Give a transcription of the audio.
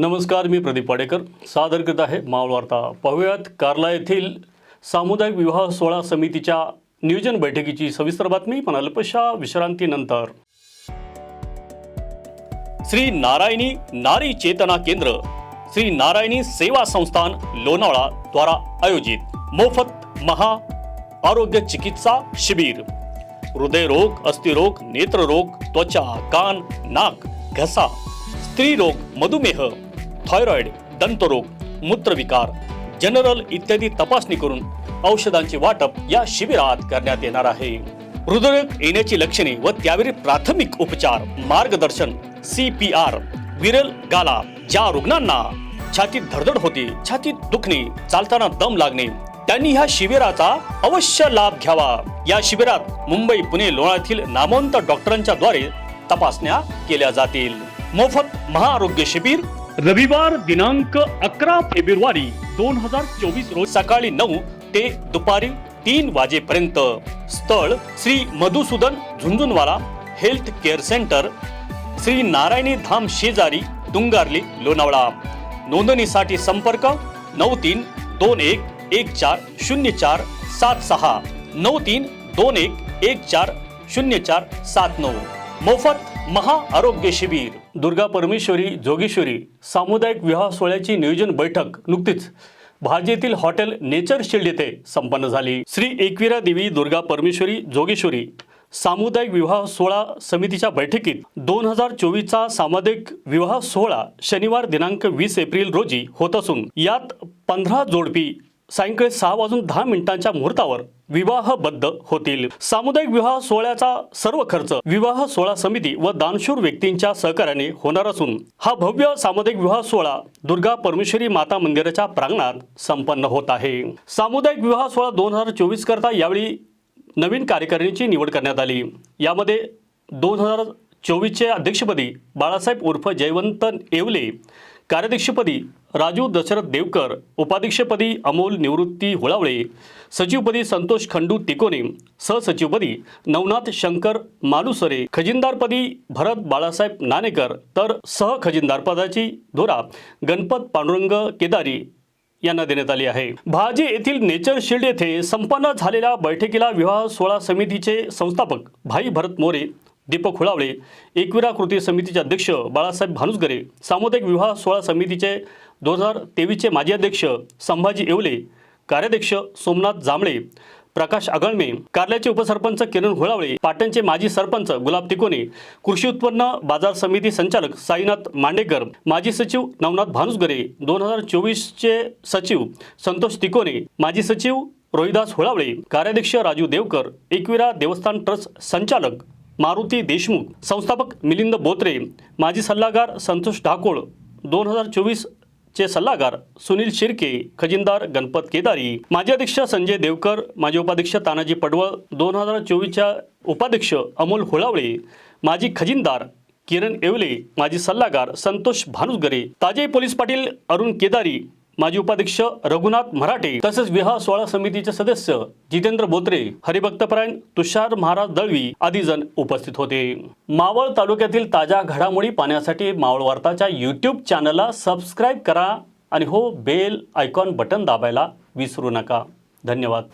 नमस्कार मी प्रदीप पाडेकर सादर करत आहे मावळ वार्ता. पाहुयात कार्ला येथील सामुदायिक विवाह सोहळा समितीच्या नियोजन बैठकीची सविस्तर बातमी. पण अल्पशा विश्रांतीनंतर. श्री नारायणी नारी चेतना केंद्र श्री नारायणी सेवा संस्थान लोणावळा द्वारा आयोजित मोफत महा आरोग्य चिकित्सा शिबिर. हृदयरोग अस्थिरोग नेत्ररोग त्वचा कान नाक घसा स्त्रीरोग मधुमेह थायरॉइड दंतरोग मूत्रविकार जनरल इत्यादी तपासणी करून औषधांचे वाटप या शिबिरात करण्यात येणार आहे. हृदयरोग येण्याची लक्षणे व त्यावरील प्राथमिक उपचार मार्गदर्शन सी पी आर विरल गाला ज्या रुग्णांना छातीत धडधड होते छातीत दुखणे चालताना दम लागणे त्यांनी ह्या शिबिराचा अवश्य लाभ घ्यावा. या शिबिरात मुंबई पुणे लोणातील नामवंत डॉक्टरांच्या द्वारे तपासण्या केल्या जातील. मोफत महाआरोग्य शिबिर रविवार दिनांक अकरा फेब्रुवारी दोन हजार चोवीस रोज सकाळी नऊ ते दुपारी तीन वाजेपर्यंत स्थळ Shri Madhusudan Jhunjhunwala health care centre Shri Narayani Dham शेजारी डुंगारली लोणावळा. नोंदणीसाठी संपर्क नऊ तीन दोन एक एक चार शून्य चार सात सहा. नऊ तीन दोन एक एक चार शून्य चार सात नऊ. मोफत महाआरोग्य शिबिर दुर्गा परमेश्वरी जोगेश्वरी सामुदायिक विवाह सोहळ्याची नियोजन बैठक नुकतीच भाजी येथील हॉटेल नेचर शिल्ड येथे संपन्न झाली. श्री एकविरा देवी दुर्गा परमेश्वरी जोगेश्वरी सामुदायिक विवाह सोहळा समितीच्या बैठकीत दोन हजार चोवीसचा सामुदायिक विवाह सोहळा शनिवार दिनांक वीस एप्रिल रोजी होत असून यात पंधरा जोडपी सायंकाळी सहा वाजून दहा मिनिटांच्या मुहूर्तावर विवाहबद्ध होतील. सामुदायिक विवाह सोहळ्याचा सर्व खर्च विवाह सोहळा समिती व दानशूर व्यक्तींच्या सहकार्याने होणार असून हा भव्य सामुदायिक विवाह सोहळा दुर्गा परमेश्वरी माता मंदिराच्या प्रांगणात संपन्न होत आहे. सामुदायिक विवाह सोहळा दोन हजार चोवीस करता यावेळी नवीन कार्यकारिणीची निवड करण्यात आली. यामध्ये दोन हजार चोवीसच्या अध्यक्षपदी बाळासाहेब उर्फ जयवंत येवले कार्याध्यक्षपदी राजू दशरथ देवकर उपाध्यक्षपदी अमोल निवृत्ती होळावळे सचिवपदी संतोष खंडू तिकोने सहसचिवपदी नवनाथ शंकर मालुसरे खजिनदारपदी भरत बाळासाहेब नाणेकर तर सहखजिनदारपदाची धोरा गणपत पांडुरंग केदारी यांना देण्यात आली आहे. भाजी येथील नेचर शिल्ड येथे संपन्न झालेल्या बैठकीला विवाह सोहळा समितीचे संस्थापक भाई भरत मोरे दीपक हुळावळे एकविरा कृती समितीचे अध्यक्ष बाळासाहेब भानुसगरे सामुदायिक विवाह सोहळा समितीचे दोन हजार तेवीसचे माजी अध्यक्ष संभाजी येवले कार्याध्यक्ष सोमनाथ जांभळे प्रकाश आगळमे कार्ल्याचे उपसरपंच किरण होळावळे पाटणचे माजी सरपंच गुलाब तिकोने कृषी उत्पन्न बाजार समिती संचालक साईनाथ मांडेकर माजी सचिव नवनाथ भानुसगरे दोन हजार चोवीसचे सचिव संतोष तिकोने माजी सचिव रोहिदास होळावळे कार्याध्यक्ष राजू देवकर एकविरा देवस्थान ट्रस्ट संचालक मारुती देशमुख संस्थापक मिलिंद बोत्रे माजी सल्लागार संतोष ढाकोळ दोन हजार चोवीस चे सल्लागार सुनील शिर्के खजिनदार गणपत केदारी माजी अध्यक्ष संजय देवकर माजी उपाध्यक्ष तानाजी पडवळ दोन हजार चोवीसच्या उपाध्यक्ष अमोल होळावळे माजी खजिनदार किरण येवले माजी सल्लागार संतोष भानुसगरे ताजे पोलीस पाटील अरुण केदारी माजी उपाध्यक्ष रघुनाथ मराठे तसेच विवाह सोहळा समितीचे सदस्य जितेंद्र बोत्रे हरिभक्तपरायण तुषार महाराज दळवी आदी जण उपस्थित होते. मावळ तालुक्यातील ताज्या घडामोडी पाहण्यासाठी मावळ वार्ताच्या यूट्यूब चॅनलला सबस्क्राईब करा आणि हो बेल आयकॉन बटन दाबायला विसरू नका. धन्यवाद.